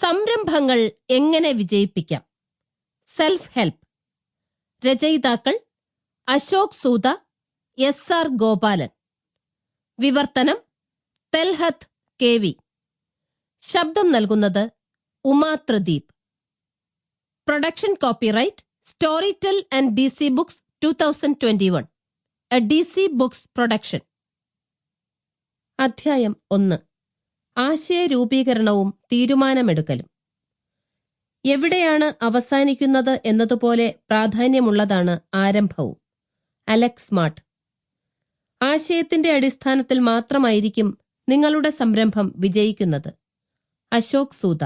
സംരംഭങ്ങൾ എങ്ങനെ വിജയിപ്പിക്കാം? Self help രചയിതാക്കൾ അശോക് സൂത എസ് ആർ ഗോപാലൻ. വിവർത്തനം തെൽഹത്ത് കെ വി. ശബ്ദം നൽകുന്നത് Uma Pradeep production copyright Storytel and D C books two thousand twenty one A D C books production അധ്യായം ഒന്ന്. ആശയരൂപീകരണവും തീരുമാനമെടുക്കലും. എവിടെയാണ് അവസാനിക്കുന്നത് എന്നതുപോലെ പ്രാധാന്യമുള്ളതാണ് ആരംഭവും. Alex Smart. ആശയത്തിന്റെ അടിസ്ഥാനത്തിൽ മാത്രമായിരിക്കും നിങ്ങളുടെ സംരംഭം വിജയിക്കുന്നത്. അശോക് സൂത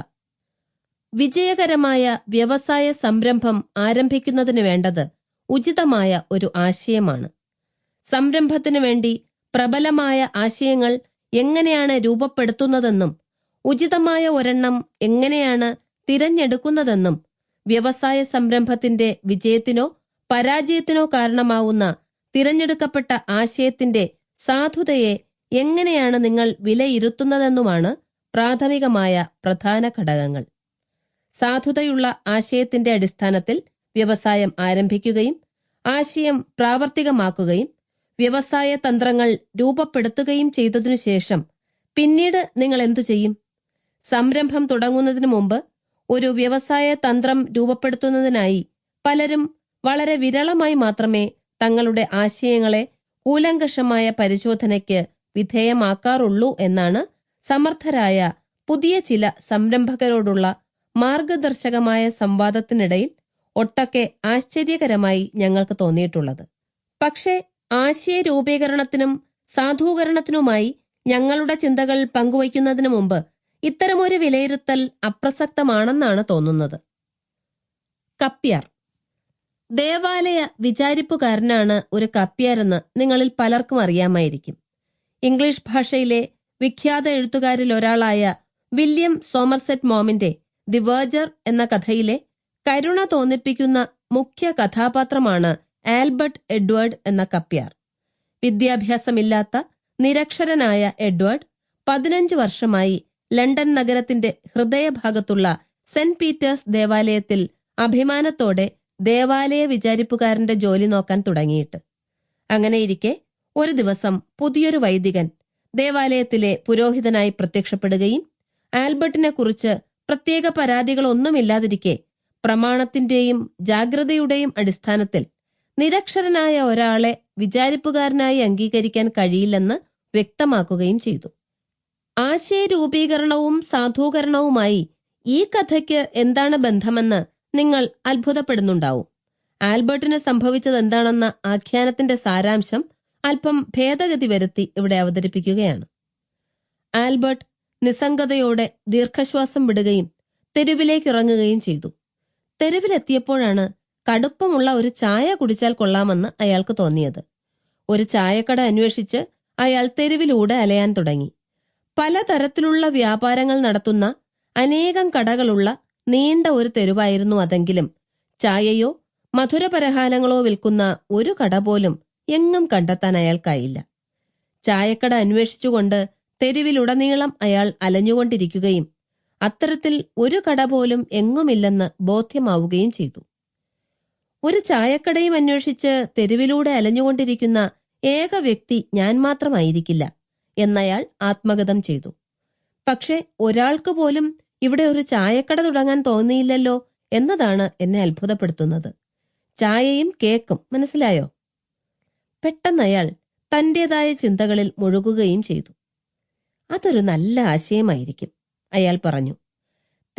വിജയകരമായ വ്യവസായ സംരംഭം ആരംഭിക്കുന്നതിന് വേണ്ടത് ഉചിതമായ ഒരു ആശയമാണ്. സംരംഭത്തിന് വേണ്ടി പ്രബലമായ ആശയങ്ങൾ എങ്ങനെയാണ് രൂപപ്പെടുത്തുന്നതെന്നും ഉചിതമായ ഒരെണ്ണം എങ്ങനെയാണ് തിരഞ്ഞെടുക്കുന്നതെന്നും വ്യവസായ സംരംഭത്തിന്റെ വിജയത്തിനോ പരാജയത്തിനോ കാരണമാവുന്ന തിരഞ്ഞെടുക്കപ്പെട്ട ആശയത്തിന്റെ സാധുതയെ എങ്ങനെയാണ് നിങ്ങൾ വിലയിരുത്തുന്നതെന്നുമാണ് പ്രാഥമികമായ പ്രധാന ഘടകങ്ങൾ. സാധുതയുള്ള ആശയത്തിന്റെ അടിസ്ഥാനത്തിൽ വ്യവസായം ആരംഭിക്കുകയും ആശയം പ്രാവർത്തികമാക്കുകയും വ്യവസായ തന്ത്രങ്ങൾ രൂപപ്പെടുത്തുകയും ചെയ്തതിനു ശേഷം പിന്നീട് നിങ്ങൾ എന്തു ചെയ്യും? സംരംഭം തുടങ്ങുന്നതിന് മുമ്പ് ഒരു വ്യവസായ തന്ത്രം രൂപപ്പെടുത്തുന്നതിനായി പലരും വളരെ വിരളമായി മാത്രമേ തങ്ങളുടെ ആശയങ്ങളെ കൂലങ്കഷമായ പരിശോധനയ്ക്ക് വിധേയമാക്കാറുള്ളൂ എന്നാണ് സമർത്ഥരായ പുതിയ ചില സംരംഭകരോടുള്ള മാർഗദർശകമായ സംവാദത്തിനിടയിൽ ഒട്ടൊക്കെ ആശ്ചര്യകരമായി ഞങ്ങൾക്ക് തോന്നിയിട്ടുള്ളത്. പക്ഷേ ആശയ രൂപീകരണത്തിനും സാധൂകരണത്തിനുമായി ഞങ്ങളുടെ ചിന്തകൾ പങ്കുവയ്ക്കുന്നതിനു മുമ്പ് ഇത്തരമൊരു വിലയിരുത്തൽ അപ്രസക്തമാണെന്നാണ് തോന്നുന്നത്. കപ്പ്യർ ദേവാലയ വിചാരിപ്പുകാരനാണ് ഒരു കപ്പ്യാരെന്ന് നിങ്ങളിൽ പലർക്കും അറിയാമായിരിക്കും. ഇംഗ്ലീഷ് ഭാഷയിലെ വിഖ്യാത എഴുത്തുകാരിൽ ഒരാളായ വില്യം സോമർസെറ്റ് മോമിന്റെ ദി വേർജർ എന്ന കഥയിലെ കരുണ തോന്നിപ്പിക്കുന്ന മുഖ്യ കഥാപാത്രമാണ് ആൽബർട്ട് എഡ്വേർഡ് എന്ന കപ്യാർ വിദ്യാഭ്യാസമില്ലാത്ത നിരക്ഷരനായ എഡ്വേർഡ് പതിനഞ്ച് വർഷമായി ലണ്ടൻ നഗരത്തിന്റെ ഹൃദയഭാഗത്തുള്ള സെന്റ് പീറ്റേഴ്സ് ദേവാലയത്തിൽ അഭിമാനത്തോടെ ദേവാലയ വിചാരിപ്പുകാരന്റെ ജോലി നോക്കാൻ തുടങ്ങിയിട്ട്. അങ്ങനെയിരിക്കെ ഒരു ദിവസം പുതിയൊരു വൈദികൻ ദേവാലയത്തിലെ പുരോഹിതനായി പ്രത്യക്ഷപ്പെടുകയും ആൽബർട്ടിനെ കുറിച്ച് പ്രത്യേക പരാതികളൊന്നുമില്ലാതിരിക്കെ പ്രമാണത്തിന്റെയും ജാഗ്രതയുടെയും അടിസ്ഥാനത്തിൽ നിരക്ഷരനായ ഒരാളെ വിചാരിപ്പുകാരനായി അംഗീകരിക്കാൻ കഴിയില്ലെന്ന് വ്യക്തമാക്കുകയും ചെയ്തു. ആശയരൂപീകരണവും സാധൂകരണവുമായി ഈ കഥയ്ക്ക് എന്താണ് ബന്ധമെന്ന് നിങ്ങൾ അത്ഭുതപ്പെടുന്നുണ്ടാവും. ആൽബർട്ടിന് സംഭവിച്ചത് എന്താണെന്ന ആഖ്യാനത്തിന്റെ സാരാംശം അല്പം ഭേദഗതി വരുത്തി ഇവിടെ അവതരിപ്പിക്കുകയാണ്. ആൽബർട്ട് നിസ്സംഗതയോടെ ദീർഘശ്വാസം വിടുകയും തെരുവിലേക്ക് ഇറങ്ങുകയും ചെയ്തു. തെരുവിലെത്തിയപ്പോഴാണ് കടുപ്പമുള്ള ഒരു ചായ കുടിച്ചാൽ കൊള്ളാമെന്ന് അയാൾക്ക് തോന്നിയത്. ഒരു ചായക്കട അന്വേഷിച്ച് അയാൾ തെരുവിലൂടെ അലയാൻ തുടങ്ങി. പലതരത്തിലുള്ള വ്യാപാരങ്ങൾ നടത്തുന്ന അനേകം കടകളുള്ള നീണ്ട ഒരു തെരുവായിരുന്നു അതെങ്കിലും ചായയോ മധുരപലഹാരങ്ങളോ വിൽക്കുന്ന ഒരു കട പോലും എങ്ങും കണ്ടെത്താൻ അയാൾക്കായില്ല. ചായക്കട അന്വേഷിച്ചുകൊണ്ട് തെരുവിലുടനീളം അയാൾ അലഞ്ഞുകൊണ്ടിരിക്കുകയും അത്തരത്തിൽ ഒരു കട പോലും എങ്ങുമില്ലെന്ന് ബോധ്യമാവുകയും ചെയ്തു. ഒരു ചായക്കടയും അന്വേഷിച്ച് തെരുവിലൂടെ അലഞ്ഞുകൊണ്ടിരിക്കുന്ന ഏക വ്യക്തി ഞാൻ മാത്രമായിരിക്കില്ല എന്നയാൾ ആത്മഗതം ചെയ്തു. പക്ഷെ ഒരാൾക്ക് പോലും ഇവിടെ ഒരു ചായക്കട തുടങ്ങാൻ തോന്നിയില്ലല്ലോ എന്നതാണ് എന്നെ അത്ഭുതപ്പെടുത്തുന്നത്. ചായയും കേക്കും മനസ്സിലായോ? പെട്ടെന്ന് അയാൾ തന്റേതായ ചിന്തകളിൽ മുഴുകുകയും ചെയ്തു. അതൊരു നല്ല ആശയമായിരിക്കും അയാൾ പറഞ്ഞു.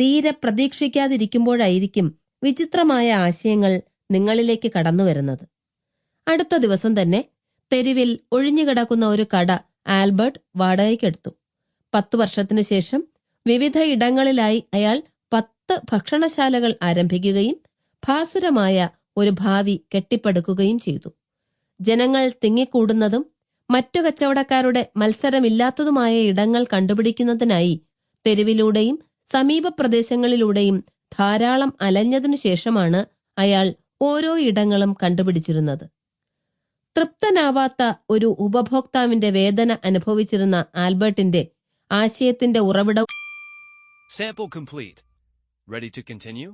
തീരെ പ്രതീക്ഷിക്കാതിരിക്കുമ്പോഴായിരിക്കും വിചിത്രമായ ആശയങ്ങൾ നിങ്ങളിലേക്ക് കടന്നു വരുന്നത് അടുത്ത ദിവസം തന്നെ തെരുവിൽ ഒഴിഞ്ഞുകിടക്കുന്ന ഒരു കട ആൽബർട്ട് വാടകയ്ക്കെടുത്തു. പത്തു വർഷത്തിനു ശേഷം വിവിധ ഇടങ്ങളിലായി അയാൾ പത്ത് ഭക്ഷണശാലകൾ ആരംഭിക്കുകയും ഭാസുരമായ ഒരു ഭാവി കെട്ടിപ്പടുക്കുകയും ചെയ്തു. ജനങ്ങൾ തിങ്ങിക്കൂടുന്നതും മറ്റു കച്ചവടക്കാരുടെ മത്സരമില്ലാത്തതുമായ ഇടങ്ങൾ കണ്ടുപിടിക്കുന്നതിനായി തെരുവിലൂടെയും സമീപ പ്രദേശങ്ങളിലൂടെയും ധാരാളം അലഞ്ഞതിനു ശേഷമാണ് അയാൾ ഓരോ ഇടങ്ങളും കണ്ടുപിടിച്ചിരുന്നത് തൃപ്തനാവാത്ത ഒരു ഉപഭോക്താവിന്റെ വേദന അനുഭവിച്ചിരുന്ന ആൽബർട്ടിന്റെ ആശയത്തിന്റെ ഉറവിടം Sample complete. Ready to continue?